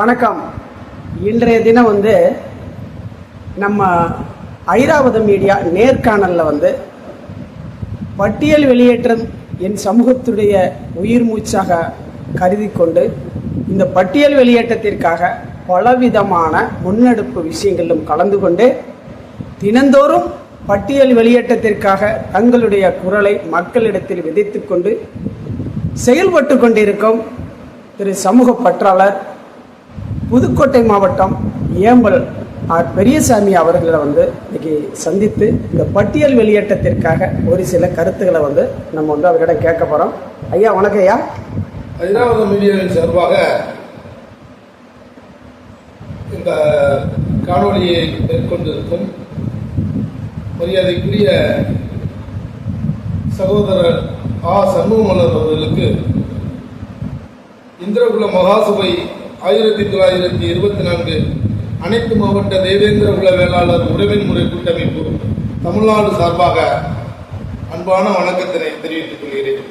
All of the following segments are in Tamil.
வணக்கம். இன்றைய தினம் வந்து நம்ம ஐராவத மீடியா நேர்காணலில் வந்து பட்டியல் வெளியேற்றம் என் சமூகத்துடைய உயிர் மூச்சாக கருதி கொண்டு இந்த பட்டியல் வெளியேற்றத்திற்காக பலவிதமான முன்னெடுப்பு விஷயங்களிலும் கலந்து கொண்டு தினந்தோறும் பட்டியல் வெளியேற்றத்திற்காக தங்களுடைய குரலை மக்களிடத்தில் விதைத்து கொண்டு செயல்பட்டு கொண்டிருக்கும் திரு சமூக பற்றாளர் புதுக்கோட்டை மாவட்டம் ஏம்பல் ஆர் பெரியசாமி அவர்களை வந்து இன்னைக்கு சந்தித்து இந்த பட்டியல் வெளியேற்றத்திற்காக ஒரு சில கருத்துக்களை வந்து நம்ம வந்து அவர்களிடம் கேட்க போகிறோம் ஐயா வணக்கம் ஐயா. ஐராவத மீடியாவின் சார்பாக இந்த காணொளியை மேற்கொண்டிருக்கும் மரியாதைக்குரிய சகோதரர் ஆ சண்முகமலர் அவர்களுக்கு இந்திரகுல மகாசபை ஆயிரத்தி தொள்ளாயிரத்தி இருபத்தி நான்கு அனைத்து மாவட்ட தேவேந்திர குல வேளாளர் உறவின் முறை கூட்டமைப்பு தமிழ்நாடு சார்பாக அன்பான வணக்கத்தினை தெரிவித்துக் கொள்கிறேன்.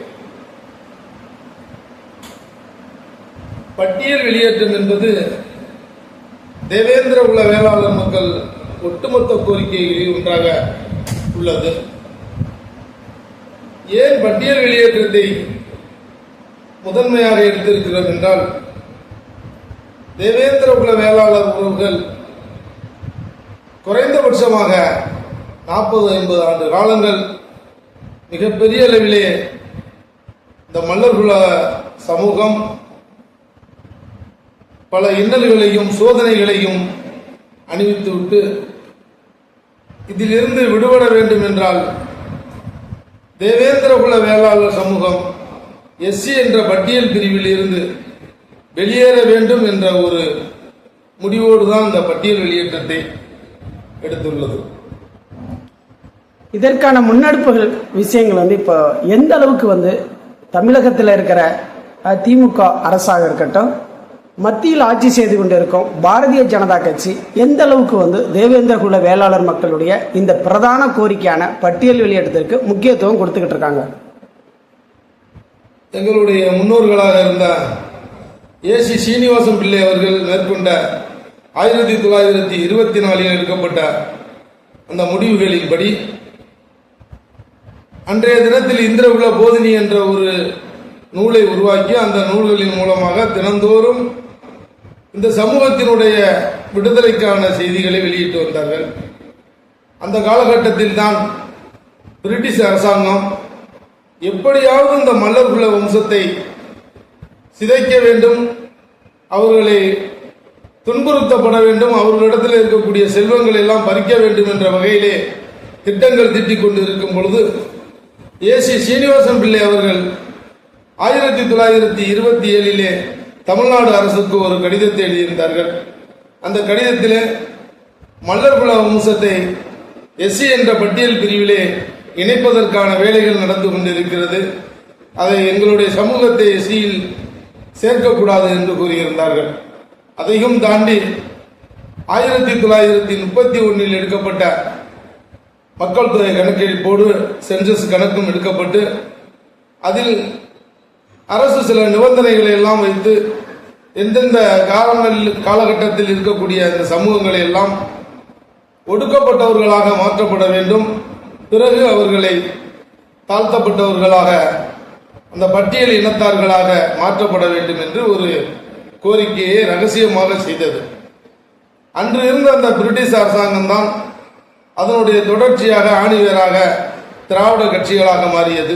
பட்டியல் வெளியேற்றம் என்பது தேவேந்திர உள்ள வேளாளர் மக்கள் ஒட்டுமொத்த கோரிக்கைகளில் ஒன்றாக உள்ளது. ஏன் பட்டியல் வெளியேற்றத்தை முதன்மையாக எடுத்திருக்கிறோம் என்றால் தேவேந்திர குல வேளாளர் உறவுகள் குறைந்தபட்சமாக நாற்பது ஐம்பது ஆண்டு காலங்கள் மிகப்பெரிய அளவிலே இந்த மல்லர்குல சமூகம் பல இன்னல்களையும் சோதனைகளையும் அணிவித்துவிட்டு இதிலிருந்து விடுபட வேண்டும் என்றால் தேவேந்திர குல வேளாளர் சமூகம் எஸ்சி என்ற பட்டியல் பிரிவில் இருந்து வெளியேற வேண்டும் என்ற ஒரு முடிவோடு தான் இந்த பட்டியல் வெளியேற்றத்தை எடுத்துள்ளது. இதற்கான முன்னெடுப்புகள் விஷயங்கள் வந்து இப்போ எந்த அளவுக்கு வந்து தமிழகத்தில் இருக்கிற திமுக அரசாக இருக்கட்டும் மத்தியில் ஆட்சி செய்து கொண்டிருக்கும் பாரதிய ஜனதா கட்சி எந்த அளவுக்கு வந்து தேவேந்திர குல வேளாளர் மக்களுடைய இந்த பிரதான கோரிக்கையான பட்டியல் வெளியேற்றத்திற்கு முக்கியத்துவம் கொடுத்துக்கிட்டு இருக்காங்க? எங்களுடைய முன்னோர்களாக இருந்த ஏசி சீனிவாசம் பிள்ளை அவர்கள் மேற்கொண்ட ஆயிரத்தி தொள்ளாயிரத்தி இருபத்தி நாலில் எடுக்கப்பட்ட அந்த முடிவுகளின்படி அன்றைய தினத்தில் இந்திரகுல போதினி என்ற ஒரு நூலை உருவாக்கி அந்த நூல்களின் மூலமாக தினந்தோறும் இந்த சமூகத்தினுடைய விடுதலைக்கான செய்திகளை வெளியிட்டு வந்தார்கள். அந்த காலகட்டத்தில் தான் பிரிட்டிஷ் அரசாங்கம் எப்படியாவது இந்த மல்லர்குல வம்சத்தை சிதைக்க வேண்டும் அவர்களை துன்புறுத்தப்பட வேண்டும் அவர்களிடத்தில் இருக்கக்கூடிய செல்வங்கள் எல்லாம் பறிக்க வேண்டும் என்ற வகையிலே திட்டங்கள் திட்டிக் கொண்டு இருக்கும் பொழுது ஏசி சீனிவாசன் பிள்ளை அவர்கள் ஆயிரத்தி தொள்ளாயிரத்தி இருபத்தி ஏழிலே தமிழ்நாடு அரசுக்கு ஒரு கடிதத்தை எழுதியிருந்தார்கள். அந்த கடிதத்தில் மல்லர்குல வம்சத்தை எஸ்சி என்ற பட்டியல் பிரிவிலே இணைப்பதற்கான வேலைகள் நடந்து கொண்டிருக்கிறது. அதை எங்களுடைய சமூகத்தை எஸ்சியில் சேர்க்கக்கூடாது என்று கூறியிருந்தார்கள். அதையும் தாண்டி ஆயிரத்தி தொள்ளாயிரத்தி முப்பத்தி ஒன்றில் எடுக்கப்பட்ட மக்கள் தொகை கணக்கெடுப்போடு சென்சஸ் கணக்கும் எடுக்கப்பட்டு அதில் அரசு சில நிபந்தனைகளை எல்லாம் வைத்து எந்தெந்த காலங்களில் காலகட்டத்தில் இருக்கக்கூடிய அந்த சமூகங்களை எல்லாம் ஒடுக்கப்பட்டவர்களாக மாற்றப்பட வேண்டும். பிறகு அவர்களை தாழ்த்தப்பட்டவர்களாக அந்த பட்டியல் இனத்தார்களாக மாற்றப்பட வேண்டும் என்று ஒரு கோரிக்கையை ரகசியமாக செய்தது. அன்று இருந்த அந்த பிரிட்டிஷ் அரசாங்கம் தான் அதனுடைய தொடர்ச்சியாக ஆணிவேராக திராவிட கட்சிகளாக மாறியது.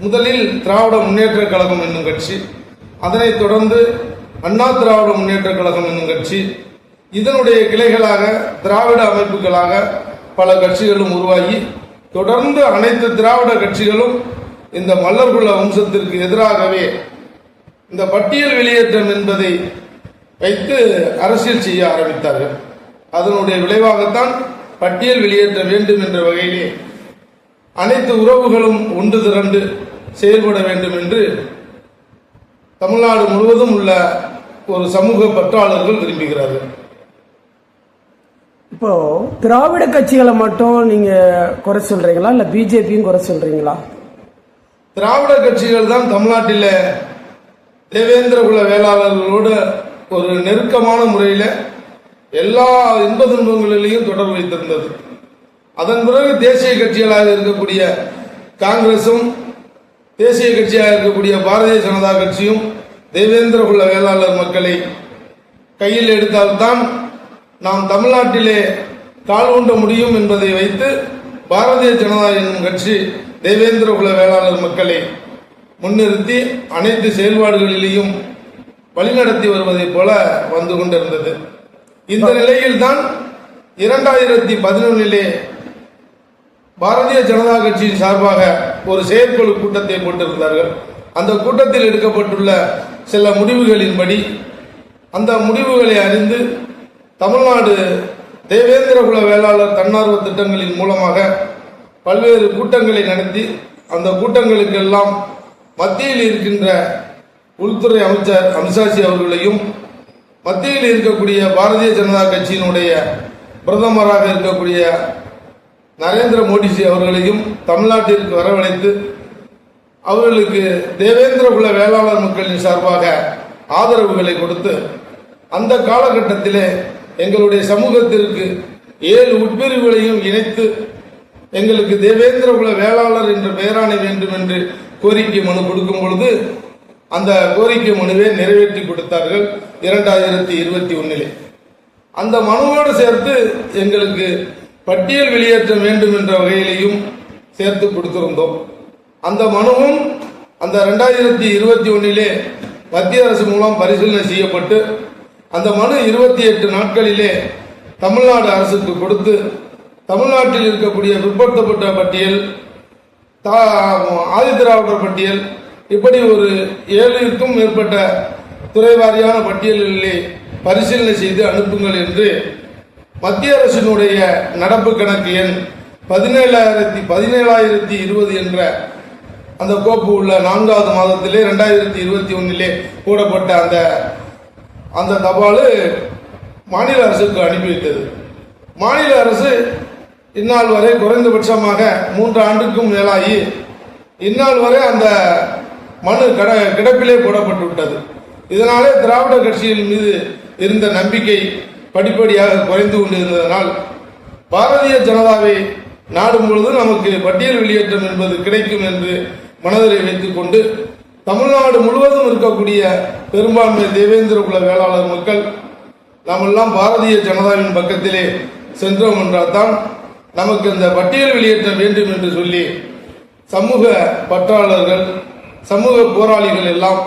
முதலில் திராவிட முன்னேற்ற கழகம் என்னும் கட்சி அதனைத் தொடர்ந்து அண்ணா திராவிட முன்னேற்ற கழகம் என்னும் கட்சி இதனுடைய கிளைகளாக திராவிட அமைப்புகளாக பல கட்சிகளும் உருவாகி தொடர்ந்து அனைத்து திராவிட கட்சிகளும் இந்த மல்லர்குல வம்சத்திற்கு எதிராகவே இந்த பட்டியல் வெளியேற்றம் என்பதை வைத்து அரசியல் செய்ய ஆரம்பித்தார்கள். அதனுடைய விளைவாகத்தான் பட்டியல் வெளியேற்ற வேண்டும் என்ற வகையிலே அனைத்து உறவுகளும் ஒன்று திரண்டு செயல்பட வேண்டும் என்று தமிழ்நாடு முழுவதும் உள்ள ஒரு சமூக பற்றாளர்கள் விரும்புகிறார்கள். இப்போ திராவிட கட்சிகளை மட்டும் நீங்க குறை சொல்றீங்களா? இல்ல பிஜேபியும் குறை சொல்றீங்களா? திராவிட கட்சிகள் தான் தமிழ்நாட்டில் தேவேந்திர குல வேளாளர்களோடு ஒரு நெருக்கமான முறையில் எல்லா இன்ப துன்பங்களிலையும் தொடர்பு வைத்திருந்தது. அதன் பிறகு தேசிய கட்சிகளாக இருக்கக்கூடிய காங்கிரசும் தேசிய கட்சியாக இருக்கக்கூடிய பாரதிய ஜனதா கட்சியும் தேவேந்திர குல வேளாளர் மக்களை கையில் எடுத்தால்தான் நாம் தமிழ்நாட்டிலே கால் ஊன்ற முடியும் என்பதை வைத்து பாரதிய ஜனதா என்னும் கட்சி தேவேந்திர குல வேளாளர் மக்களை முன்னிறுத்தி அனைத்து செயல்பாடுகளிலேயும் வழிநடத்தி வருவதைப் போல வந்து கொண்டிருந்தது. இந்த நிலையில்தான் இரண்டாயிரத்தி பதினொன்னிலே பாரதிய ஜனதா கட்சியின் சார்பாக ஒரு செயற்குழு கூட்டத்தை போட்டிருந்தார்கள். அந்த கூட்டத்தில் எடுக்கப்பட்டுள்ள சில முடிவுகளின்படி அந்த முடிவுகளை அறிந்து தமிழ்நாடு தேவேந்திர குல வேளாளர் தன்னார்வ திட்டங்களின் மூலமாக பல்வேறு கூட்டங்களை நடத்தி அந்த கூட்டங்களுக்கெல்லாம் மத்தியில் இருக்கின்ற உள்துறை அமைச்சர் அமித்ஷாஜி அவர்களையும் மத்தியில் இருக்கக்கூடிய பாரதிய ஜனதா கட்சியினுடைய பிரதமராக இருக்கக்கூடிய நரேந்திர மோடிஜி அவர்களையும் தமிழ்நாட்டிற்கு வரவழைத்து அவர்களுக்கு தேவேந்திர குல வேளாளர் மக்களின் சார்பாக ஆதரவுகளை கொடுத்து அந்த காலகட்டத்திலே எங்களுடைய சமூகத்திற்கு ஏழு உட்பிரிவுகளையும் இணைத்து எங்களுக்கு தேவேந்திர குல வேளாளர் என்ற பெயராணை வேண்டும் என்று கோரிக்கை மனு கொடுக்கும் பொழுது அந்த கோரிக்கை மனுவை நிறைவேற்றி கொடுத்தார்கள் இரண்டாயிரத்தி இருபத்தி ஒன்னிலே அந்த மனுவோடு சேர்த்து எங்களுக்கு பட்டியல் வெளியேற்றம் வேண்டும் என்ற வகையிலையும் சேர்த்து கொடுத்திருந்தோம். அந்த மனுவும் அந்த ரெண்டாயிரத்தி இருபத்தி ஒன்னிலே மத்திய அரசு மூலம் பரிசீலனை செய்யப்பட்டு அந்த மனு இருபத்தி எட்டு நாட்களிலே தமிழ்நாடு அரசுக்கு கொடுத்து தமிழ்நாட்டில் இருக்கக்கூடிய பிற்படுத்தப்பட்ட பட்டியல் தா- ஆதிதிராவிடர் பட்டியல் இப்படி ஒரு ஏழுக்கும் மேற்பட்ட துறை வாரியான பட்டியலிலே பரிசீலனை செய்து அனுப்புங்கள் என்று மத்திய அரசினுடைய நடப்பு கணக்கு எண் பதினேழாயிரத்தி பதினேழாயிரத்தி இருபது என்ற அந்த கோப்பு உள்ள நான்காவது மாதத்திலே ரெண்டாயிரத்தி இருபத்தி ஒன்றிலே போடப்பட்ட அந்த அந்த தபால் மாநில அரசுக்கு அனுப்பி வைத்தது மாநில அரசு இந்நாள் வரை குறைந்தபட்சமாக மூன்று ஆண்டுக்கும் மேலாகி இந்நாள் வரை அந்த மனு கட கிடப்பிலே போடப்பட்டு விட்டது இதனாலே திராவிட கட்சியின் மீது இருந்த நம்பிக்கை படிப்படியாக குறைந்து கொண்டிருந்ததனால் பாரதிய ஜனதாவை நாடும் பொழுது நமக்கு பட்டியல் வெளியேற்றம் என்பது கிடைக்கும் என்று மனதிலே வைத்துக்கொண்டு தமிழ்நாடு முழுவதும் இருக்கக்கூடிய பெரும்பான்மை தேவேந்திர குல வேளாளர் மக்கள் நாமெல்லாம் பாரதிய ஜனதாவின் பக்கத்திலே சென்றோம் என்றால் தான் நமக்கு இந்த பட்டியல் வெளியேற்றம் வேண்டும் என்று சொல்லி சமூக பற்றாளர்கள் சமூக போராளிகள் எல்லாம்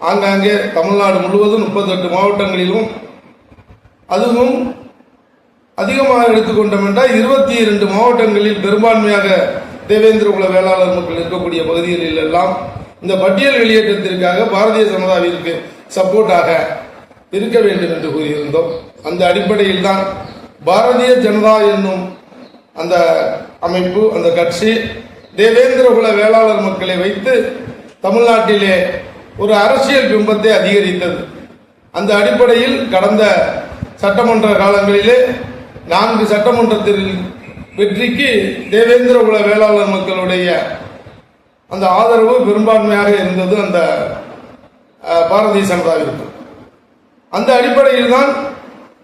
ஆங்காங்கே தமிழ்நாடு முழுவதும் முப்பத்தெட்டு மாவட்டங்களிலும் அதுவும் அதிகமாக எடுத்துக்கொண்டோம் என்றால் இருபத்தி இரண்டு மாவட்டங்களில் பெரும்பான்மையாக தேவேந்திர குல வேளாளர் மக்கள் இருக்கக்கூடிய பகுதிகளில் எல்லாம் இந்த பட்டியல் வெளியேற்றத்திற்காக பாரதிய ஜனதாவிற்கு சப்போர்ட்டாக இருக்க வேண்டும் என்று கூறியிருந்தோம். அந்த அடிப்படையில் தான் பாரதிய ஜனதா என்னும் அந்த அமைப்பு அந்த கட்சி தேவேந்திர குல வேளாளர் மக்களை வைத்து தமிழ்நாட்டிலே ஒரு அரசியல் பிம்பத்தை அதிகரித்தது. அந்த அடிப்படையில் கடந்த சட்டமன்ற காலங்களிலே நான்கு சட்டமன்றத்தில் வெற்றிக்கு தேவேந்திர குல வேளாளர் மக்களுடைய அந்த ஆதரவு பெரும்பான்மையாக இருந்தது அந்த பாரதிய ஜனதாவிற்கு. அந்த அடிப்படையில் தான்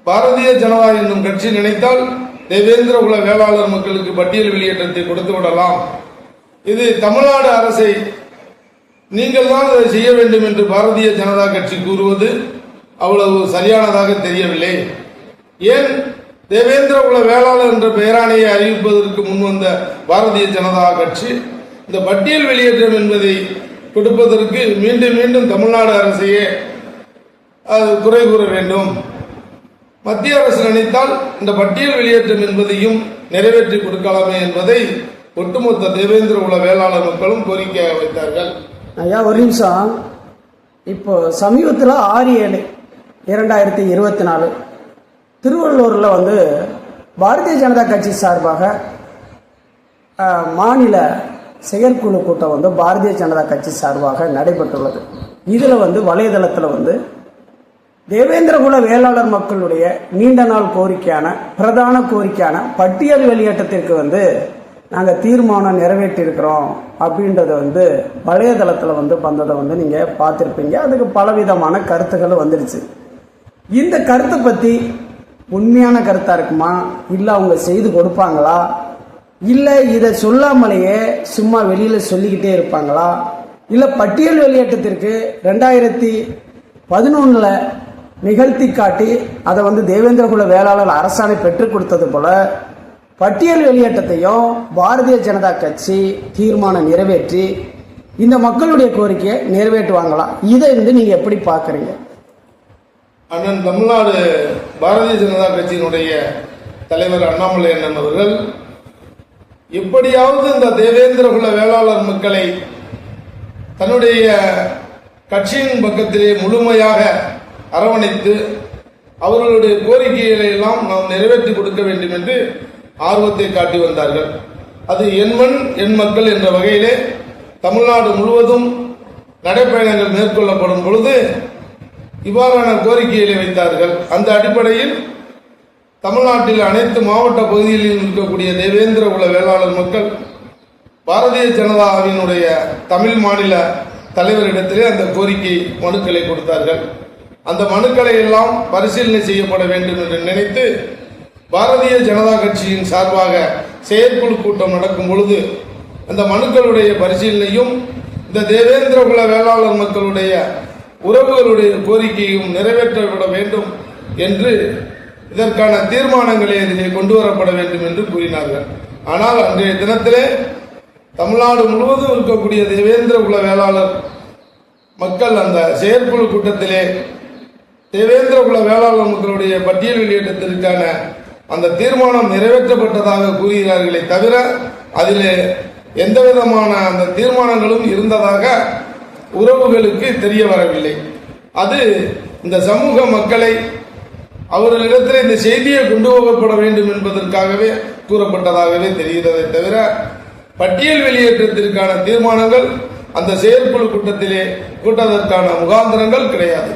பாரதிய ஜனதா என்னும் கட்சி நினைத்தால் தேவேந்திர குல வேளாளர் மக்களுக்கு பட்டியல் வெளியேற்றத்தை கொடுத்து விடலாம். இது தமிழ்நாடு அரசை நீங்கள் தான் அதை செய்ய வேண்டும் என்று பாரதிய ஜனதா கட்சி கூறுவது அவ்வளவு சரியானதாக தெரியவில்லை. ஏன் தேவேந்திர குல வேளாளர் என்ற பெயராணையை அறிவிப்பதற்கு முன்வந்த பாரதிய ஜனதா கட்சி இந்த பட்டியல் வெளியேற்றம் என்பதை கொடுப்பதற்கு மீண்டும் மீண்டும் தமிழ்நாடு அரசையே அது குறை கூற வேண்டும். மத்திய அரசு நினைத்தால் இந்த பட்டியல் வெளியேற்றம் என்பதையும் நிறைவேற்றி கொடுக்கலாமே என்பதை ஒட்டுமொத்த தேவேந்திர உள்ள வேளாளர் மக்களும் கோரிக்கை வைத்தார்கள். ஐயா ஒரு நிமிஷம். இப்போ சமீபத்தில் ஆறு ஏழு இரண்டாயிரத்தி இருபத்தி நாலு திருவள்ளூரில் வந்து பாரதிய ஜனதா கட்சி சார்பாக மாநில செயற்குழு கூட்டம் வந்து பாரதிய ஜனதா கட்சி சார்பாக நடைபெற்றுள்ளது. இதில் வந்து வலைதளத்தில் வந்து தேவேந்திரகுல வேளாளர் மக்களுடைய நீண்ட நாள் கோரிக்கையான பிரதான கோரிக்கையான பட்டியல் வெளியேற்றத்திற்கு வந்து நாங்கள் தீர்மானம் நிறைவேற்றியிருக்கிறோம் அப்படின்றத வந்து வலைதளத்தில் வந்து வந்ததை வந்து நீங்கள் பார்த்துருப்பீங்க. அதுக்கு பலவிதமான கருத்துக்கள் வந்துடுச்சு இந்த கருத்தை பற்றி உண்மையான கருத்தா இருக்குமா? இல்லை அவங்க செய்து கொடுப்பாங்களா? இல்லை இதை சொல்லாமலேயே சும்மா வெளியில் சொல்லிக்கிட்டே இருப்பாங்களா? இல்லை பட்டியல் வெளியேற்றத்திற்கு ரெண்டாயிரத்தி பதினொன்றில் நிகழ்த்தி காட்டி அதை வந்து தேவேந்திரகுல வேளாளர் அரசாணை பெற்றுக் கொடுத்தது போல பட்டியல் வெளியேற்றத்தையும் பாரதிய ஜனதா கட்சி தீர்மானம் நிறைவேற்றி இந்த மக்களுடைய கோரிக்கையை நிறைவேற்றுவாங்களாம் இதை வந்து நீங்க எப்படி பாக்குறீங்க அண்ணன் தமிழ்நாடு பாரதிய ஜனதா கட்சியினுடைய தலைவர் அண்ணாமலை அண்ணன் அவர்கள் எப்படியாவது இந்த தேவேந்திரகுல வேளாளர் மக்களை தன்னுடைய கட்சியின் பக்கத்திலே முழுமையாக அரவணைத்து அவர்களுடைய கோரிக்கைகளை எல்லாம் நாம் நிறைவேற்றி கொடுக்க வேண்டும் என்று ஆர்வத்தை காட்டி வந்தார்கள். அது என் மண் என் மக்கள் என்ற வகையிலே தமிழ்நாடு முழுவதும் நடைப்பயணங்கள் மேற்கொள்ளப்படும் பொழுது இவ்வாறான கோரிக்கைகளை வைத்தார்கள். அந்த அடிப்படையில் தமிழ்நாட்டில் அனைத்து மாவட்ட பகுதிகளிலும் இருக்கக்கூடிய தேவேந்திர குல வேளாளர் மக்கள் பாரதிய ஜனதாவினுடைய தமிழ் மாநில தலைவரிடத்திலே அந்த கோரிக்கை மனுக்களை கொடுத்தார்கள். அந்த மனுக்களை எல்லாம் பரிசீலனை செய்யப்பட வேண்டும் என்று நினைத்து பாரதிய ஜனதா கட்சியின் சார்பாக செயற்குழு கூட்டம் நடக்கும் பொழுது அந்த மனுக்களுடைய பரிசீலனையும் இந்த தேவேந்திர குல வேளாளர் மக்களுடைய உறவுகளுடைய கோரிக்கையும் நிறைவேற்றப்பட வேண்டும் என்று இதற்கான தீர்மானங்களை இதிலே கொண்டு வரப்பட வேண்டும் என்று கூறினார்கள். ஆனால் அன்றைய தினத்திலே தமிழ்நாடு முழுவதும் இருக்கக்கூடிய தேவேந்திர குல வேளாளர் மக்கள் அந்த செயற்குழு கூட்டத்திலே தேவேந்திர குல வேளாளர் மக்களுடைய பட்டியல் வெளியேற்றத்திற்கான அந்த தீர்மானம் நிறைவேற்றப்பட்டதாக கூறுகிறார்களே தவிர அதில் எந்த விதமான அந்த தீர்மானங்களும் இருந்ததாக உறவுகளுக்கு தெரிய வரவில்லை. அது இந்த சமூக மக்களை அவர்களிடத்தில் இந்த செய்தியை கொண்டு போகப்பட வேண்டும் என்பதற்காகவே கூறப்பட்டதாகவே தெரிகிறதை தவிர பட்டியல் வெளியேற்றத்திற்கான தீர்மானங்கள் அந்த செயற்குழு கூட்டத்திலே கூட்டதற்கான முகாந்திரங்கள் கிடையாது.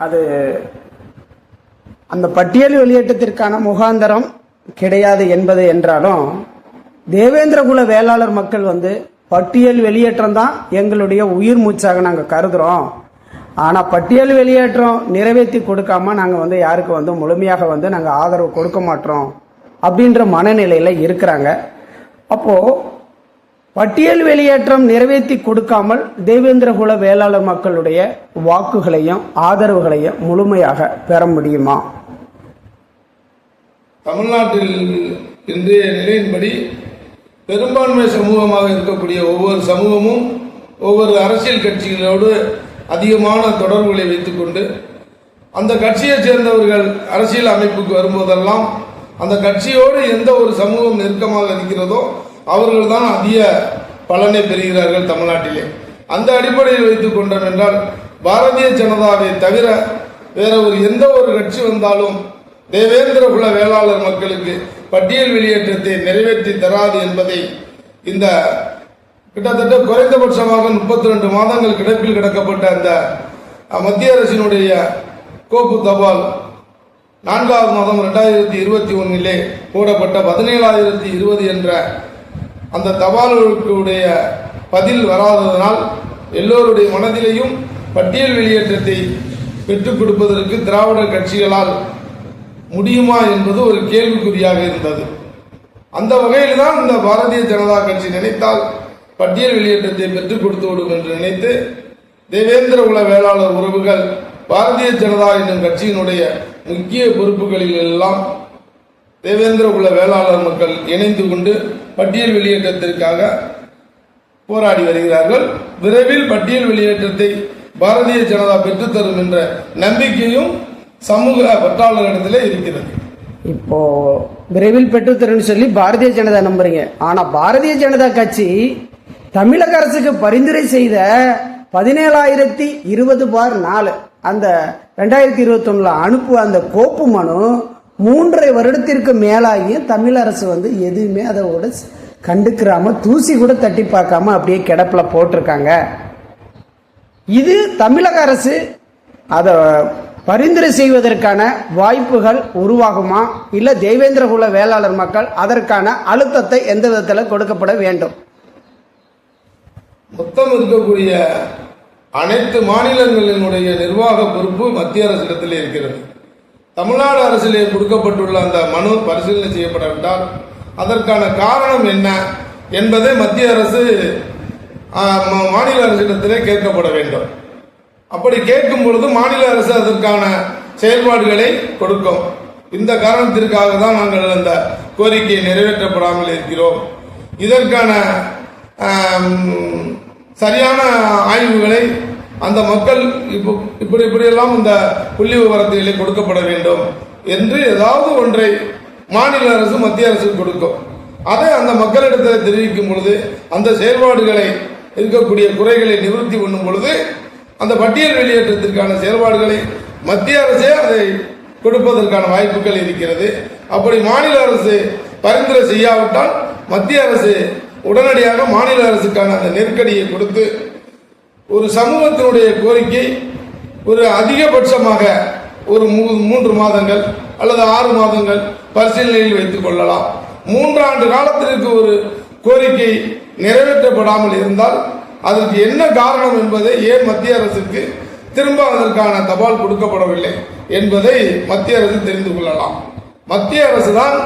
அது அந்த பட்டியல் வெளியேற்றத்திற்கான முகாந்தரம் கிடையாது என்பது என்றாலும் தேவேந்திரகுல வேளாளர் மக்கள் வந்து பட்டியல் வெளியேற்றம் தான் எங்களுடைய உயிர் மூச்சாக நாங்கள் கருதுகிறோம் ஆனால் பட்டியல் வெளியேற்றம் நிறைவேற்றி கொடுக்காம நாங்கள் வந்து யாருக்கு வந்து முழுமையாக வந்து நாங்கள் ஆதரவு கொடுக்க மாட்டோம் அப்படின்ற மனநிலையில் இருக்கிறாங்க. அப்போது பட்டியல் வெளியேற்றம் நிறைவேற்றி கொடுக்காமல் தேவேந்திரகுல வேளாளர் மக்களுடைய வாக்குகளையும் ஆதரவுகளையும் முழுமையாக பெற முடியுமா? தமிழ்நாட்டில் இன்றைய நிலையின்படி பெரும்பான்மை சமூகமாக இருக்கக்கூடிய ஒவ்வொரு சமூகமும் ஒவ்வொரு அரசியல் கட்சிகளோடு அதிகமான தொடர்புகளை வைத்துக்கொண்டு அந்த கட்சியைச் சேர்ந்தவர்கள் அரசியல் அமைப்புக்கு வரும்போதெல்லாம் அந்த கட்சியோடு எந்த ஒரு சமூகம் நெருக்கமாக இருக்கிறதோ அவர்கள் தான் அதிக பலனை பெறுகிறார்கள் தமிழ்நாட்டிலே. அந்த அடிப்படையில் வைத்துக் கொண்டோம் என்றால் பாரதிய ஜனதாவை தவிர வேற ஒரு எந்த ஒரு கட்சி வந்தாலும் தேவேந்திர குல வேளாளர் மக்களுக்கு பட்டியல் வெளியேற்றத்தை நிறைவேற்றி தராது என்பதை இந்த கிட்டத்தட்ட குறைந்தபட்சமாக முப்பத்தி ரெண்டு மாதங்கள் கிடப்பில் கிடக்கப்பட்ட அந்த மத்திய அரசினுடைய கோப்பு தபால் நான்காவது மாதம் ரெண்டாயிரத்தி இருபத்தி ஒன்றிலே போடப்பட்ட பதினேழாயிரத்தி இருபது என்ற அந்த தபால்களுடைய பதில் வராததனால் எல்லோருடைய மனதிலேயும் பட்டியல் வெளியேற்றத்தை பெற்றுக் கொடுப்பதற்கு திராவிட கட்சிகளால் முடியுமா என்பது ஒரு கேள்விக்குறியாக இருந்தது. அந்த வகையில் தான் இந்த பாரதிய ஜனதா கட்சி நினைத்தால் பட்டியல் வெளியேற்றத்தை பெற்றுக் கொடுத்து விடும் என்று நினைத்து தேவேந்திர உல வேளாளர் உறவுகள் பாரதிய ஜனதா என்னும் கட்சியினுடைய முக்கிய பொறுப்புகளில் எல்லாம் தேவேந்திர குல வேளாளர் மக்கள் இணைந்து கொண்டு பட்டியல் வெளியேற்றத்திற்காக போராடி வருகிறார்கள். விரைவில் பட்டியல் வெளியேற்றத்தை பாரதிய ஜனதா பெற்றுத்தரும் என்ற நம்பிக்கையும் சமூக பற்றாளர்களிடத்திலே இருக்கிறது. இப்போ விரைவில் பெற்றுத்தரும் சொல்லி பாரதிய ஜனதா நம்புறீங்க. ஆனா பாரதிய ஜனதா கட்சி தமிழக அரசுக்கு பரிந்துரை செய்த பதினேழாயிரத்தி இருபது பார் நாலு. அந்த ரெண்டாயிரத்தி இருபத்தி அனுப்பு அந்த கோப்பு மனு மூன்றரை வருடத்திற்கு மேலாகியும் தமிழரசு வந்து எதுவுமே அதோட கண்டுக்கிறாம தூசி கூட தட்டி பார்க்காம அப்படியே கிடப்பில் போட்டிருக்காங்க. இது தமிழக அரசு அதை பரிந்துரை செய்வதற்கான வாய்ப்புகள் உருவாகுமா? இல்லை தேவேந்திர குல வேளாளர் மக்கள் அதற்கான அழுத்தத்தை எந்த விதத்தில் கொடுக்கப்பட வேண்டும்? மொத்தம் இருக்கக்கூடிய அனைத்து மாநிலங்களினுடைய நிர்வாக பொறுப்பு மத்திய அரசிடத்தில் இருக்கிறது. தமிழ்நாடு அரசிலே கொடுக்கப்பட்டுள்ள அந்த மனு பரிசீலனை செய்யப்படாவிட்டால் அதற்கான காரணம் என்ன என்பதை மத்திய அரசு மாநில அரசிடத்திலே கேட்கப்பட வேண்டும். அப்படி கேட்கும் பொழுது மாநில அரசு அதற்கான செயல்பாடுகளை கொடுக்கும். இந்த காரணத்திற்காக தான் நாங்கள் அந்த கோரிக்கையை நிறைவேற்றப்படாமல் இருக்கிறோம். இதற்கான சரியான ஆய்வுகளை அந்த மக்கள் இப்போ இப்படி இப்படியெல்லாம் இந்த புள்ளி விவரத்திலே கொடுக்கப்பட வேண்டும் என்று ஏதாவது ஒன்றை மாநில அரசு மத்திய அரசு கொடுக்கும். அதை அந்த மக்களிடத்தில் தெரிவிக்கும் பொழுது அந்த செயல்பாடுகளை இருக்கக்கூடிய குறைகளை நிவர்த்தி பண்ணும் பொழுது அந்த பட்டியல் வெளியேற்றத்திற்கான செயல்பாடுகளை மத்திய அரசே அதை கொடுப்பதற்கான வாய்ப்புகள் இருக்கிறது. அப்படி மாநில அரசு பரிந்துரை செய்யாவிட்டால் மத்திய அரசு உடனடியாக மாநில அரசுக்கான அந்த நெருக்கடியை கொடுத்து ஒரு சமூகத்தினுடைய கோரிக்கை ஒரு அதிகபட்சமாக ஒரு மூ- மூன்று மாதங்கள் அல்லது ஆறு மாதங்கள் பரிசீலனையில் வைத்துக் கொள்ளலாம். மூன்றாண்டு காலத்திற்கு ஒரு கோரிக்கை நிறைவேற்றப்படாமல் இருந்தால் அதற்கு என்ன காரணம் என்பதை ஏன் மத்திய அரசுக்கு திரும்ப அதற்கான தபால் கொடுக்கப்படவில்லை என்பதை மத்திய அரசு தெரிந்து கொள்ளலாம். மத்திய அரசு தான்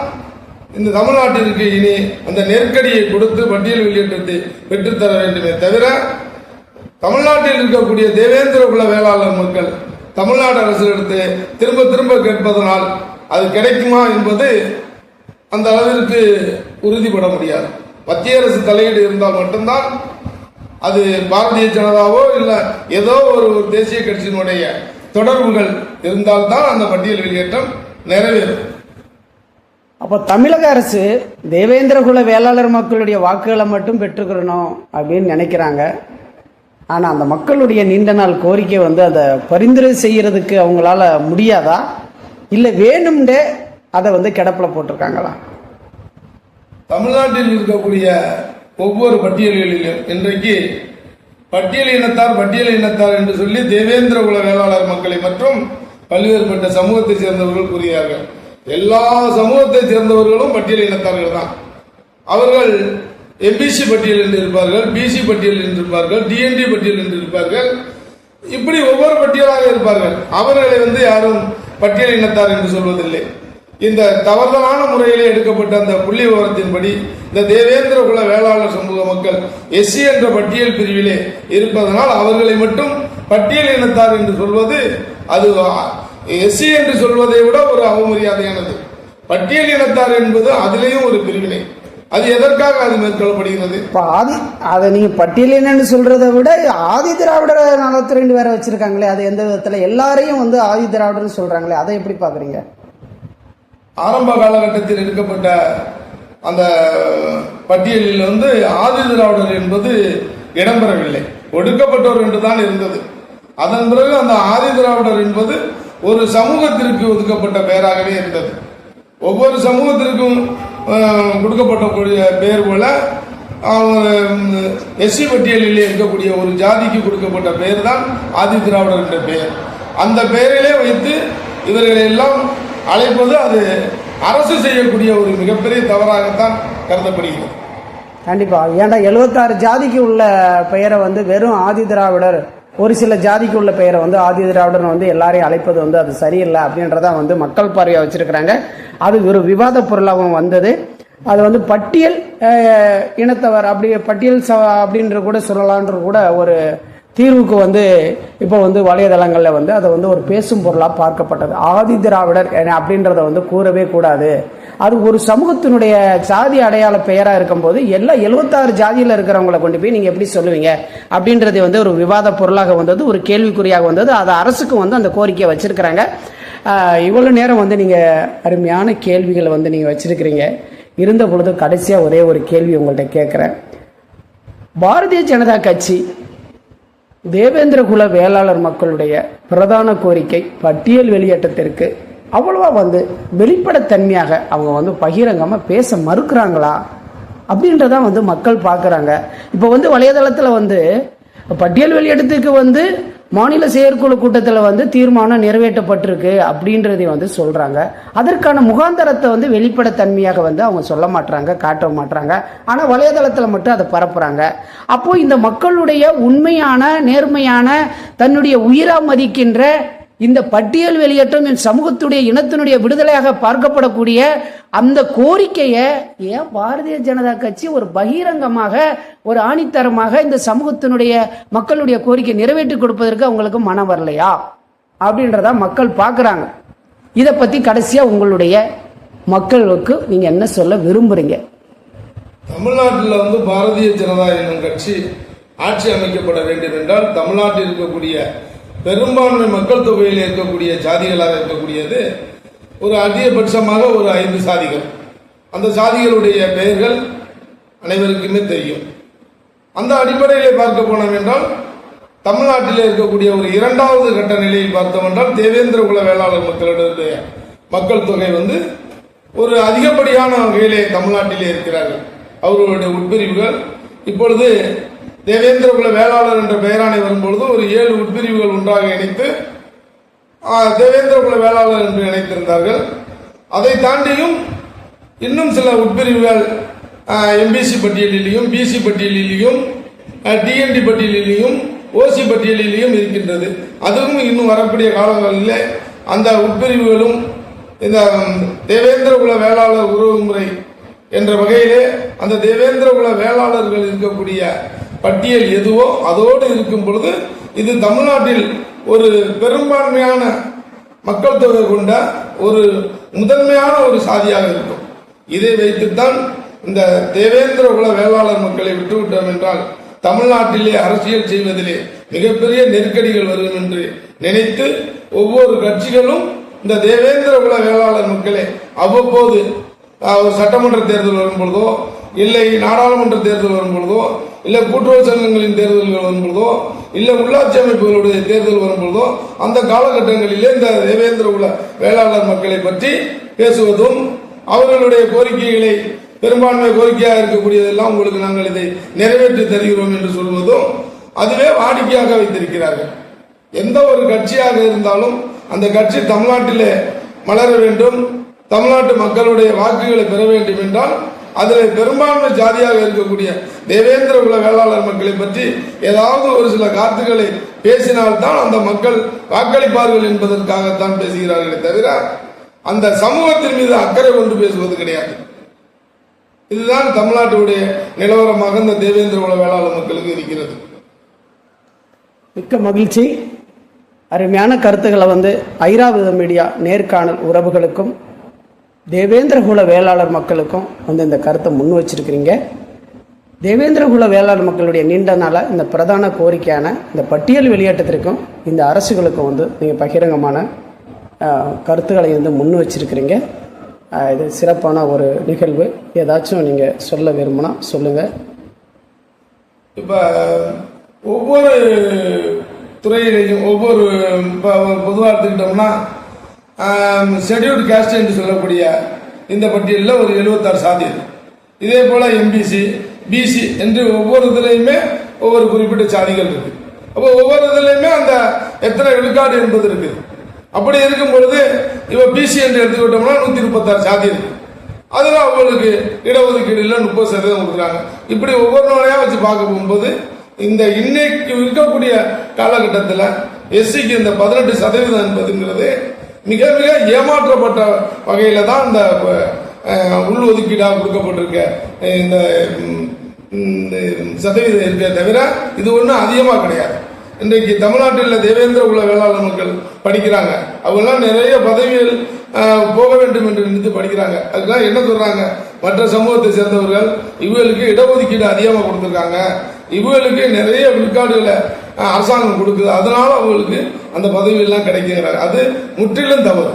இந்த தமிழ்நாட்டிற்கு இனி அந்த நெருக்கடியை கொடுத்து பட்டியல் வெளியேற்றத்தை பெற்றுத்தர வேண்டுமே தவிர தமிழ்நாட்டில் இருக்கக்கூடிய தேவேந்திர குல வேளாளர் மக்கள் தமிழ்நாடு அரசிடத்து திரும்ப திரும்ப கேட்பதனால் அது கிடைக்குமா என்பது அந்த அளவிற்கு உறுதிப்பட முடியாது. மத்திய அரசு தலையீடு இருந்தால் மட்டும்தான் அது பாரதிய ஜனதாவோ இல்லை ஏதோ ஒரு தேசிய கட்சியினுடைய தொடர்புகள் இருந்தால்தான் அந்த பட்டியல் வெளியேற்றம் நிறைவேறும். அப்போ தமிழக அரசு தேவேந்திரகுல வேளாளர் மக்களுடைய வாக்குகளை மட்டும் பெற்றுக்கிறணும் அப்படின்னு நினைக்கிறாங்க. ஆனால் அந்த மக்களுடைய நீண்ட நாள் கோரிக்கை வந்து அதை பரிந்துரை செய்கிறதுக்கு அவங்களால முடியாதா? இல்லை வேணும்டே அதை வந்து கிடப்பில் போட்டிருக்காங்களா? தமிழ்நாட்டில் இருக்கக்கூடிய ஒவ்வொரு பட்டியல்களிலும் இன்றைக்கு பட்டியல் இனத்தார் பட்டியல் இனத்தார் என்று சொல்லி தேவேந்திர குல வேளாளர் மக்களை மற்றும் பல்வேறுபட்ட சமூகத்தை சேர்ந்தவர்கள் கூறுகிறார்கள். எல்லா சமூகத்தை சேர்ந்தவர்களும் பட்டியல் இனத்தார்கள் தான். அவர்கள் எம்பிசி பட்டியல் என்று இருப்பார்கள் பிசி பட்டியல் என்று இருப்பார்கள் டிஎன்டி பட்டியல் என்று இருப்பார்கள் இப்படி ஒவ்வொரு பட்டியலாக இருப்பார்கள். அவர்களை வந்து யாரும் பட்டியல் இனத்தார் என்று சொல்வதில்லை. இந்த தவறுதலான முறையிலே எடுக்கப்பட்ட அந்த புள்ளி விவரத்தின்படி இந்த தேவேந்திர குல வேளாளர் சமூக மக்கள் எஸ்சி என்ற பட்டியல் பிரிவிலே இருப்பதனால் அவர்களை மட்டும் பட்டியல் இனத்தார் என்று சொல்வது அது எஸ்சி என்று சொல்வதை விட ஒரு அவமரியாதையானது. பட்டியல் இனத்தார் என்பது அதிலேயும் ஒரு பிரிவினை. அது எதற்காக அது மேற்கொள்ளப்படுகிறது? இப்போ ஆதி அதை நீங்கள் பட்டியலினன்னு சொல்கிறத விட ஆதி திராவிடர் நலத்துறைன்னு வேற வச்சுருக்காங்களே அது எந்த விதத்தில்? எல்லாரையும் வந்து ஆதி திராவிடர்னு சொல்கிறாங்களே அதை எப்படி பார்க்குறீங்க ஆரம்ப காலகட்டத்தில் எடுக்கப்பட்ட அந்த பட்டியலில் வந்து ஆதி திராவிடர் என்பது இடம்பெறவில்லை. ஒடுக்கப்பட்டோர் என்று தான் இருந்தது. அதன் பிறகு அந்த ஆதி திராவிடர் என்பது ஒரு சமூகத்திற்கு ஒதுக்கப்பட்ட பெயராகவே இருந்தது. ஒவ்வொரு சமூகத்திற்கும் கொடுக்கப்பட்டக்கூடிய பெயர் போல எஸ்சி பட்டியலில் இருக்கக்கூடிய ஒரு ஜாதிக்கு கொடுக்கப்பட்ட பெயர் தான் ஆதி திராவிடர் என்ற பெயர். அந்த பெயரிலே வைத்து இவர்களை எல்லாம் அழைப்பது அது அரசு செய்யக்கூடிய ஒரு மிகப்பெரிய தவறாகத்தான் கருதப்படுகிறது. கண்டிப்பாக ஏன்டா எழுபத்தாறு ஜாதிக்கு உள்ள பெயரை வந்து வெறும் ஆதி திராவிடர் ஒரு சில ஜாதிக்கு உள்ள பெயரை வந்து ஆதி திராவிடன் வந்து எல்லாரையும் அழைப்பது வந்து அது சரியில்லை அப்படின்றத வந்து மக்கள் பார்வையாக வச்சுருக்கிறாங்க. அது ஒரு விவாத பொருளாகவும் வந்தது. அது வந்து பட்டியல் இனத்தவர் அப்படி பட்டியல் ச அப்படின்ற கூட சொல்லலான்ற கூட ஒரு தீர்வுக்கு வந்து இப்போ வந்து வலைதளங்களில் வந்து அதை வந்து ஒரு பேசும் பொருளாக பார்க்கப்பட்டது. ஆதி திராவிடர் அப்படின்றத வந்து கூறவே கூடாது. அது ஒரு சமூகத்தினுடைய சாதி அடையாள பெயராக இருக்கும்போது எல்லா எழுபத்தாறு ஜாதியில் இருக்கிறவங்கள கொண்டு போய் நீங்கள் எப்படி சொல்லுவீங்க? அப்படின்றது வந்து ஒரு விவாத பொருளாக வந்தது ஒரு கேள்விக்குறியாக வந்தது. அது அரசுக்கும் வந்து அந்த கோரிக்கையை வச்சுருக்கிறாங்க. இவ்வளோ நேரம் வந்து நீங்கள் அருமையான கேள்விகளை வந்து நீங்கள் வச்சுருக்கிறீங்க. இருந்த பொழுது கடைசியாக ஒரே ஒரு கேள்வி உங்கள்கிட்ட கேட்குறேன். பாரதிய ஜனதா கட்சி தேவேந்திர குல வேளாளர் மக்களுடைய பிரதான கோரிக்கை பட்டியல் வெளியேற்றத்திற்கு அவ்வளவா வந்து வெளிப்படைத்தன்மையாக அவங்க வந்து பகிரங்கமாக பேச மறுக்கிறாங்களா? அப்படின்றதான் வந்து மக்கள் பார்க்குறாங்க. இப்போ வந்து வலைதளத்தில் வந்து பட்டியல் வெளியிடத்துக்கு வந்து மாநில செயற்குழு கூட்டத்தில் வந்து தீர்மானம் நிறைவேற்றப்பட்டிருக்கு அப்படின்றதை வந்து சொல்கிறாங்க அதற்கான முகாந்தரத்தை வந்து வெளிப்படைத்தன்மையாக வந்து அவங்க சொல்ல மாட்றாங்க காட்ட மாட்றாங்க. ஆனால் வலைதளத்தில் மட்டும் அதை பரப்புகிறாங்க அப்போது இந்த மக்களுடைய உண்மையான நேர்மையான தன்னுடைய உயிரா மதிக்கின்ற இந்த பட்டியல் வெளியேற்றம் என் சமூகத்துடைய இனத்தினுடைய விடுதலையாக பார்க்கப்படக்கூடிய அந்த கோரிக்கையை ஏன் பாரதிய ஜனதா கட்சி ஒரு பகிரங்கமாக ஒரு ஆணித்தரமாக இந்த சமூகத்தினுடைய மக்களுடைய கோரிக்கை நிறைவேற்றி கொடுப்பதற்கு அவங்களுக்கு மனம் வரலையா? அப்படின்றத மக்கள் பார்க்குறாங்க. இதை பற்றி கடைசியாக உங்களுடைய மக்களுக்கு நீங்கள் என்ன சொல்ல விரும்புகிறீங்க தமிழ்நாட்டில் வந்து பாரதிய ஜனதா என்னும் கட்சி ஆட்சி அமைக்கப்பட வேண்டும் என்றால் தமிழ்நாட்டில் இருக்கக்கூடிய பெரும்பான்மை மக்கள் தொகையில் இருக்கக்கூடிய சாதிகளாக இருக்கக்கூடியது ஒரு அதிகபட்சமாக ஒரு ஐந்து சாதிகள். அந்த சாதிகளுடைய பெயர்கள் அனைவருக்குமே தெரியும். அந்த அடிப்படையில் பார்க்க போனோம் என்றால் தமிழ்நாட்டில் இருக்கக்கூடிய ஒரு இரண்டாவது கட்ட நிலையில் பார்த்தோம் என்றால் தேவேந்திர குல வேளாளர் மக்களுடைய மக்கள் தொகை வந்து ஒரு அதிகப்படியான வகையிலே தமிழ்நாட்டிலே இருக்கிறார்கள். அவர்களுடைய உட்பிரிவுகள் இப்பொழுது தேவேந்திர குல வேளாளர் என்ற பெயரானை வரும்பொழுது ஒரு ஏழு உட்பிரிவுகள் ஒன்றாக இணைத்து தேவேந்திர குல வேளாளர் என்று இணைத்திருந்தார்கள். அதை தாண்டியும் இன்னும் சில உட்பிரிவுகள் எம்பிசி பட்டியலிலையும் பிசி பட்டியலிலையும் டிஎன்டி பட்டியலிலையும் ஓசி பட்டியலிலையும் இருக்கின்றது. அதுவும் இன்னும் வரக்கூடிய காலங்களில் அந்த உட்பிரிவுகளும் இந்த ம், தேவேந்திர குல வேளாளர் உறவுமுறை என்ற வகையிலே அந்த தேவேந்திர குல வேளாளர்கள் இருக்கக்கூடிய பட்டியல் எதுவோ அதோடு இருக்கும் பொழுது இது தமிழ்நாட்டில் ஒரு பெரும்பான்மையான மக்கள் தொகை கொண்ட ஒரு முதன்மையான ஒரு சாதியாக இருக்கும். இதை வைத்துத்தான் இந்த தேவேந்திர குல வேளாளர் மக்களை விட்டுவிட்டோம் என்றால் தமிழ்நாட்டிலே அரசியல் செய்வதிலே மிகப்பெரிய நெருக்கடிகள் வரும் என்று நினைத்து ஒவ்வொரு கட்சிகளும் இந்த தேவேந்திர குல வேளாளர் மக்களை அவ்வப்போது சட்டமன்ற தேர்தல் வரும் பொழுதோ இல்லை நாடாளுமன்ற தேர்தல் வரும்பொழுதோ இல்லை கூட்டுறவு சங்கங்களின் தேர்தல்கள் வரும்பொழுதோ இல்லை உள்ளாட்சி அமைப்புகளுடைய தேர்தல் வரும்பொழுதோ அந்த காலகட்டங்களிலே இந்த தேவேந்திர உள்ள வேளாளர் மக்களை பற்றி பேசுவதும் அவர்களுடைய கோரிக்கைகளை பெரும்பான்மை கோரிக்கையாக இருக்கக்கூடியதெல்லாம் உங்களுக்கு நாங்கள் இதை நிறைவேற்றி தருகிறோம் என்று சொல்வதும் அதுவே வாடிக்கையாக வைத்திருக்கிறார்கள். எந்த ஒரு கட்சியாக இருந்தாலும் அந்த கட்சி தமிழ்நாட்டிலே மலர வேண்டும் தமிழ்நாட்டு மக்களுடைய வாக்குகளை பெற வேண்டும் என்றால் அதில் பெரும்பான்மை ஜாதியாக இருக்கக்கூடிய தேவேந்திர குல வேளாளர் மக்களை பற்றி ஏதாவது ஒரு சில கருத்துக்களை பேசினால்தான் அந்த மக்கள் வாக்களிப்பார்கள் என்பதற்காகத்தான் பேசுகிறார்களே தவிர அந்த சமூகத்தின் மீது அக்கறை கொண்டு பேசுவது கிடையாது. இதுதான் தமிழ்நாட்டுடைய நிலவரமாக இந்த தேவேந்திர குல வேளாளர் மக்களுக்கு இருக்கிறது. மிக்க மகிழ்ச்சி. அருமையான கருத்துக்களை வந்து ஐராவத மீடியா நேர்காணல் உறவுகளுக்கும் தேவேந்திரகுல வேளாளர் மக்களுக்கும் வந்து இந்த கருத்தை முன் வச்சிருக்கிறீங்க. தேவேந்திரகுல வேளாளர் மக்களுடைய நீண்ட நாள இந்த பிரதான கோரிக்கையான இந்த பட்டியல் வெளியேற்றத்திற்கும் இந்த அரசுகளுக்கும் வந்து நீங்கள் பகிரங்கமான கருத்துக்களை வந்து முன் வச்சிருக்கிறீங்க. இது சிறப்பான ஒரு நிகழ்வு. ஏதாச்சும் நீங்கள் சொல்ல விரும்பினா சொல்லுங்கள் இப்போ ஒவ்வொரு துறையிலையும் ஒவ்வொரு இப்போ பொதுவாக எடுத்துக்கிட்டோம்னா ஷெட்யூல்டு கேஸ்ட் என்று சொல்லக்கூடிய இந்த பட்டியலில் ஒரு எழுபத்தாறு சாதி இதே போல் எம்பிசி பிசி என்று ஒவ்வொரு இதுலையுமே ஒவ்வொரு குறிப்பிட்ட சாதிகள் இருக்கு. அப்போ ஒவ்வொரு இதுலேயுமே அந்த எத்தனை விழுக்காடு என்பது இருக்குது அப்படி இருக்கும் பொழுது இப்போ பிசி என்று எடுத்துக்கிட்டோம்னா நூற்றி முப்பத்தாறு சாதி இருக்கு. அதில் அவங்களுக்கு இடஒதுக்கீடுல முப்பது சதவீதம் கொடுக்குறாங்க. இப்படி ஒவ்வொரு நோயாக வச்சு பார்க்க போகும்போது இந்த இன்னைக்கு இருக்கக்கூடிய காலகட்டத்தில் எஸ்சிக்கு இந்த பதினெட்டு சதவீதம் என்பதுங்கிறது மிக மிக ஏமாற்றப்பட்ட வகையில் தான் இந்த உள் ஒதுக்கீடாக கொடுக்கப்பட்டிருக்க இந்த இந்த சதவீதம் இருக்க தவிர இது ஒன்றும் அதிகமாக கிடையாது. இன்றைக்கு தமிழ்நாட்டில் தேவேந்திர குல வேளாளர் மக்கள் படிக்கிறாங்க. அவங்கெல்லாம் நிறைய பதவிகள் போக வேண்டும் என்று நினைத்து படிக்கிறாங்க. அதுக்கெல்லாம் என்ன சொல்கிறாங்க மற்ற சமூகத்தை சேர்ந்தவர்கள் இவர்களுக்கு இடஒதுக்கீடு அதிகமாக கொடுத்துருக்காங்க. இவர்களுக்கு நிறைய விழுக்காடுகளை அரசாங்கம் கொடுக்குது. அதனால அவங்களுக்கு அந்த பதவியெல்லாம் கிடைக்குங்கிறாங்க அது முற்றிலும் தவறு.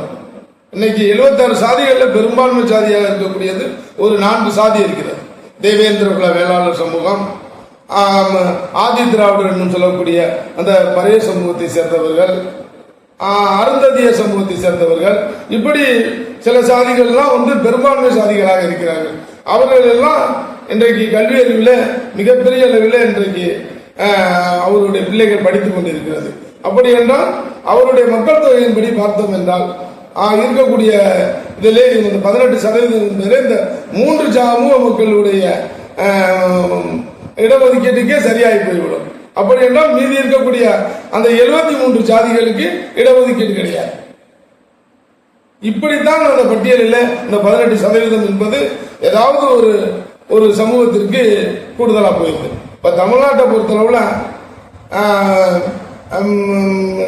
இன்னைக்கு எழுபத்தாறு சாதிகளில் பெரும்பான்மை சாதியாக இருக்கக்கூடியது ஒரு நான்கு சாதி இருக்கிறது. தேவேந்திர குல வேளாளர் சமூகம் ஆதி திராவிடர் என்னும் சொல்லக்கூடிய அந்த பழைய சமூகத்தை சேர்ந்தவர்கள் அருந்ததிய சமூகத்தை சேர்ந்தவர்கள். இப்படி சில சாதிகள்லாம் வந்து பெரும்பான்மை சாதிகளாக இருக்கிறார்கள். அவர்கள் எல்லாம் இன்றைக்கு கல்வி அறிவில் மிகப்பெரிய அளவில் இன்றைக்கு அவருடைய பிள்ளைகள் படித்துக் கொண்டிருக்கிறது. அப்படி என்றால் அவருடைய மக்கள் தொகையின்படி பார்த்தோம் என்றால் இருக்கக்கூடிய இதிலே இந்த பதினெட்டு சதவீதம் என்பது இந்த மூன்று சமூக மக்களுடைய இடஒதுக்கீட்டுக்கே சரியாகி போய்விடும். அப்படி என்றால் மீதி இருக்கக்கூடிய அந்த எழுபத்தி மூன்று ஜாதிகளுக்கு இடஒதுக்கீடு கிடையாது. இப்படித்தான் அந்த பட்டியலில் இந்த பதினெட்டு சதவீதம் என்பது ஏதாவது ஒரு ஒரு சமூகத்திற்கு கூடுதலாக போயிருக்கு. இப்போ தமிழ்நாட்டை பொறுத்தளவில்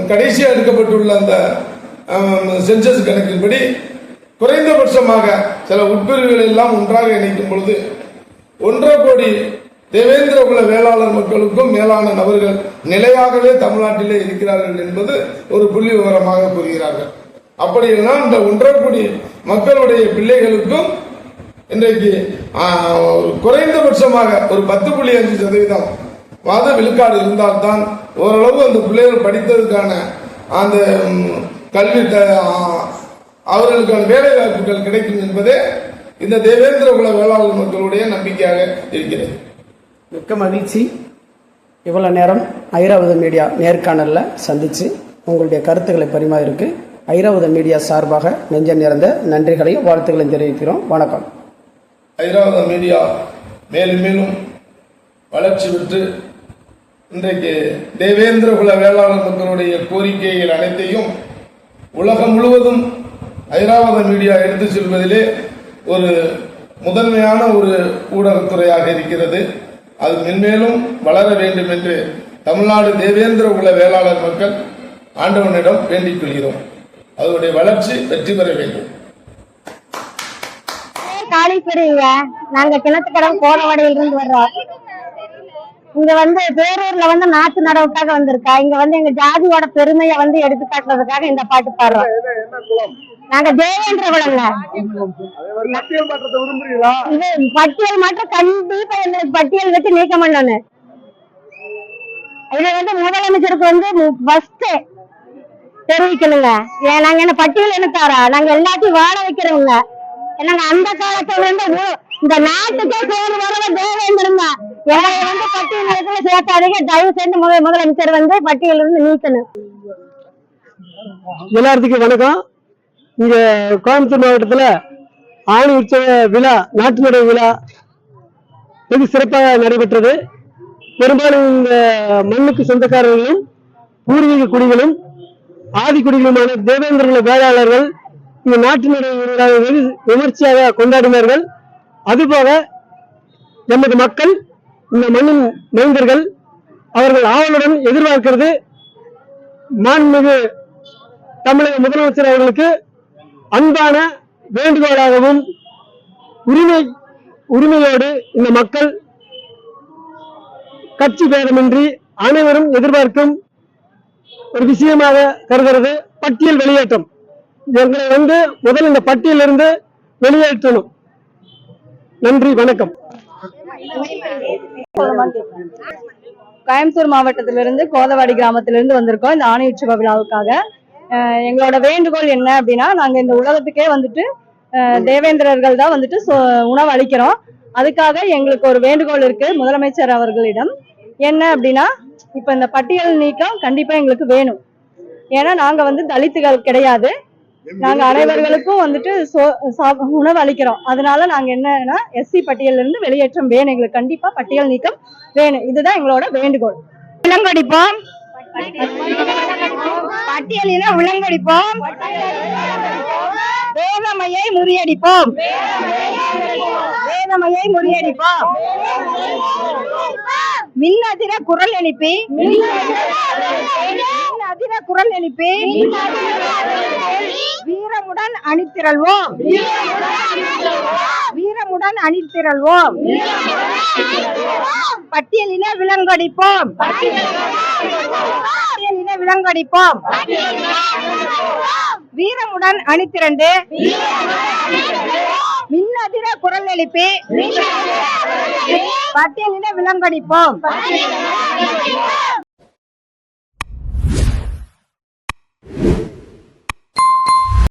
கடைசியாக எடுக்கப்பட்டுள்ள அந்த சென்சஸ் கணக்கின்படி குறைந்தபட்சமாக சில உட்பிரிவுகள் எல்லாம் ஒன்றாக இணைக்கும் பொழுது ஒன்றரை கோடி தேவேந்திர குல வேளாளர் மக்களுக்கும் மேலான நபர்கள் நிலையாகவே தமிழ்நாட்டிலே இருக்கிறார்கள் என்பது ஒரு புள்ளி விவரமாக கூறுகிறார்கள். அப்படியெல்லாம் இந்த ஒன்றரை கோடி மக்களுடைய பிள்ளைகளுக்கும் இன்றைக்கு ஒரு குறைந்தபட்சமாக ஒரு பத்து புள்ளி அஞ்சு சதவீதம் வாத விழுக்காடு இருந்தால்தான் ஓரளவு அந்த பிள்ளைகள் படித்ததுக்கான அந்த கல்வி அவர்களுக்கான வேலை வாய்ப்புகள் கிடைக்கும் என்பதே இந்த தேவேந்திர குல வேளாளர் மக்களுடைய நம்பிக்கையாக இருக்கிறது. மிக்க மகிழ்ச்சி. இவ்வளோ நேரம் ஐராவத மீடியா நேர்காணலில் சந்தித்து உங்களுடைய கருத்துக்களை பரிமாறிருக்கு ஐராவத மீடியா சார்பாக நெஞ்ச நிறைந்த நன்றிகளையும் வாழ்த்துக்களையும் தெரிவிக்கிறோம். வணக்கம். ஐராவத மீடியா மேலும் மேலும் வளர்ச்சி பெற்று இன்றைக்கு தேவேந்திர குல வேளாளர் மக்களுடைய கோரிக்கைகள் அனைத்தையும் உலகம் முழுவதும் ஐராவத மீடியா எடுத்து செல்வதிலே ஒரு முதன்மையான ஒரு ஊடகத்துறையாக இருக்கிறது. அது மென்மேலும் வளர வேண்டும் என்று தமிழ்நாடு தேவேந்திர குல வேளாளர் மக்கள் ஆண்டவனிடம் வேண்டிக் கொள்கிறோம். அதனுடைய வளர்ச்சி வெற்றி பெற வேண்டும். காளீஸ்வரிங்க நாங்க கிணத்துக்கடம் கோடவாடையில இருந்து வர்றோம். இங்க வந்து பேரூர்ல வந்து நாட்டு நடவுக்காக வந்திருக்கா. இங்க வந்து எங்க ஜாதியோட பெருமையை வந்து எடுத்து காட்டுறதுக்காக இந்த பாட்டு பாடுறோம். நாங்க தேவேந்திர குலங்க இது பட்டியல் மட்டும் கண்டிப்பா இந்த பட்டியல் வச்சு நீக்க பண்ணணும். இதுல வந்து முதலமைச்சருக்கு வந்து ஃபர்ஸ்ட் தெரிவிக்கணுங்க. ஏன் நாங்க என்ன பட்டியல் என்ன தாரா? நாங்க எல்லாத்தையும் வாழ வைக்கிறவங்க. நாங்க அந்த காலத்துல இருந்து இந்த நாட்டுக்கே சோறு வரவ தேவேந்திரங்க எங்களை வந்து பட்டியல் இடத்துல சேர்க்காதீங்க தயவு செய்து முதல் முதலமைச்சர் வந்து பட்டியல இருந்து நீக்கணும். எல்லாத்துக்கும் வணக்கம். இங்க கோயம்புத்தூர் மாவட்டத்துல ஆணி உற்சவ விழா நாட்டு நடை விழா வெகு சிறப்பாக நடைபெற்றது. பெரும்பாலும் இந்த மண்ணுக்கு சொந்தக்காரர்களும் பூர்வீக குடிகளும் ஆதி குடிகளுமான தேவேந்திரகுல வேளாளர்கள் இந்த நாட்டினுடைய நடவு விமர்சையாக கொண்டாடினார்கள். அதுபோக நமது மக்கள் இந்த மண்ணின் மைந்தர்கள் அவர்கள் ஆவலுடன் எதிர்பார்க்கிறது. மாண்புமிகு தமிழக முதலமைச்சர் அவர்களுக்கு அன்பான வேண்டுகோளாகவும் உரிமை உரிமையோடு இந்த மக்கள் கட்சி பேதமின்றி அனைவரும் எதிர்பார்க்கும் ஒரு விஷயமாக கருதுகிறது. பட்டியல் வெளியேற்றம். எங்களை வந்து முதல் இந்த பட்டியலிருந்து வெளியேற்றணும். நன்றி வணக்கம். கோயம்புத்தூர் மாவட்டத்திலிருந்து கோதவாடி கிராமத்திலிருந்து வந்திருக்கோம் இந்த ஆணை உற்சவ விழாவுக்காக எங்களோட வேண்டுகோள் என்ன அப்படின்னா நாங்க இந்த உலகத்துக்கே வந்துட்டு தேவேந்திரர்கள் தான் வந்துட்டு உணவு அளிக்கிறோம். அதுக்காக எங்களுக்கு ஒரு வேண்டுகோள் இருக்கு முதலமைச்சர் அவர்களிடம். என்ன அப்படின்னா இப்ப இந்த பட்டியல் நீக்கம் கண்டிப்பா எங்களுக்கு வேணும். ஏன்னா நாங்க வந்து தலித்துகள் கிடையாது. நாங்க அனைவர்களுக்கும் வந்துட்டு உணவு அளிக்கிறோம். அதனால நாங்க என்னன்னா எஸ்சி பட்டியல்ல இருந்து வெளியேற்றம் வேணும். எங்களுக்கு கண்டிப்பா பட்டியல் நீக்கம் வேணும். இதுதான் எங்களோட வேண்டுகோள். விலங்கடிப்போம் பட்டியலில விலங்கடிப்போம் வேதமையை முறியடிப்போம். வேதமையை முறியடிப்போம். மின்னதிர குரல் எழுப்பி அதிர குரல் எழுப்பி வீரமுடன் அணித்திரள்வோம் வீரமுடன் அணித்திரள்வோம் பட்டியலின விலங்கடிப்போம். பட்டியலின விலங்கடிப்போம். வீரமுடன் அணித்திரண்டு மின்னதிர குரல் எழுப்பி பட்டியலின விலங்கடிப்போம்.